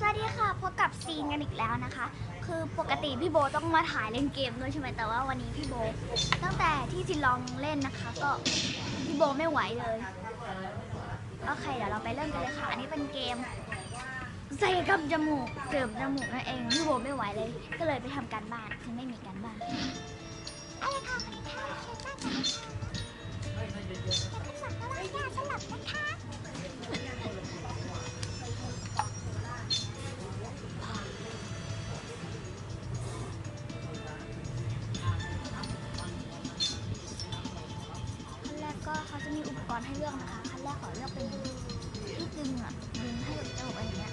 สวัสดีค่ะพบกับซีนกันอีกแล้วนะคะ คือปกติพี่โบต้องมาถ่ายเล่นเกมด้วยใช่ไหมแต่ว่าวันนี้พี่โบ ตั้งแต่ที่จินลองเล่นนะคะ ก็พี่โบไม่ไหวเลยโอเคเดี๋ยวเราไปเริ่มกันเลยค่ะ อันนี้เป็นเกมใส่กับจมูกเสริมจมูกนั่นเองพี่โบไม่ไหวเลย ก็เลยไปทำการบ้านคือไม่มีการบ้าน กรณ์ให้เลือกนะคะขั้นแรกขอเลือกเป็นที่ดึงอะดึงให้จมูกอะไรอย่างเงี้ย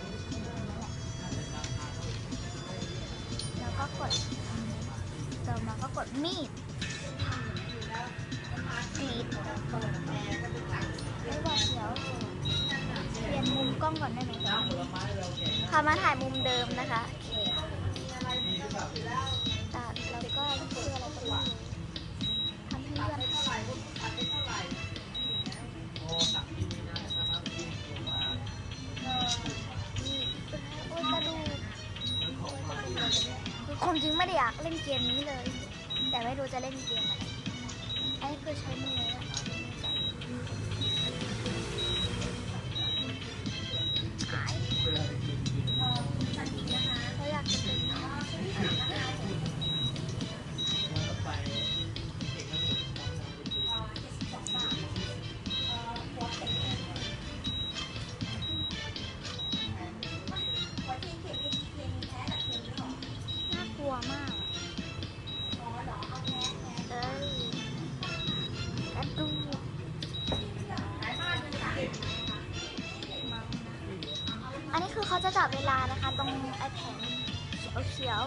แล้วก็กดต่อมาก็กดมีดกรีดไม่ว่าเดี๋ยวเปลี่ยนมุมกล้องก่อนได้ไหมค่ะมาถ่ายมุมเดิมนะคะโอเค จริงไม่ได้อยากเล่นเกมนี้เลย แต่ไม่รู้จะเล่นเกมอะไรไอ้คือใช้มือ จะจับเวลานะคะ ตรงไอแผงเขียว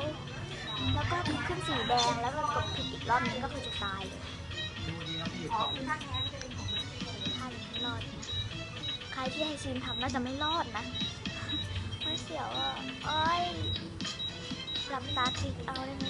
ๆแล้วก็ขึ้นสีแดงแล้วก็กดผิดอีกรอบนึงก็คือจะตายเลยถ้าไม่รอดนะใครที่ให้ซีนทำน่าจะไม่รอดนะไม่เสียวอะเอ้ยหลับตาติดเอาได้ไหม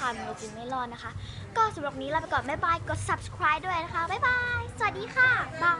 ตายโหลดแล้วพันจริงไม่รอดนะคะ ก็สำหรับวันนี้ลาไปก่อน บ๊ายบาย กด subscribe ด้วยนะคะ บ๊ายบาย สวัสดีค่ะบาย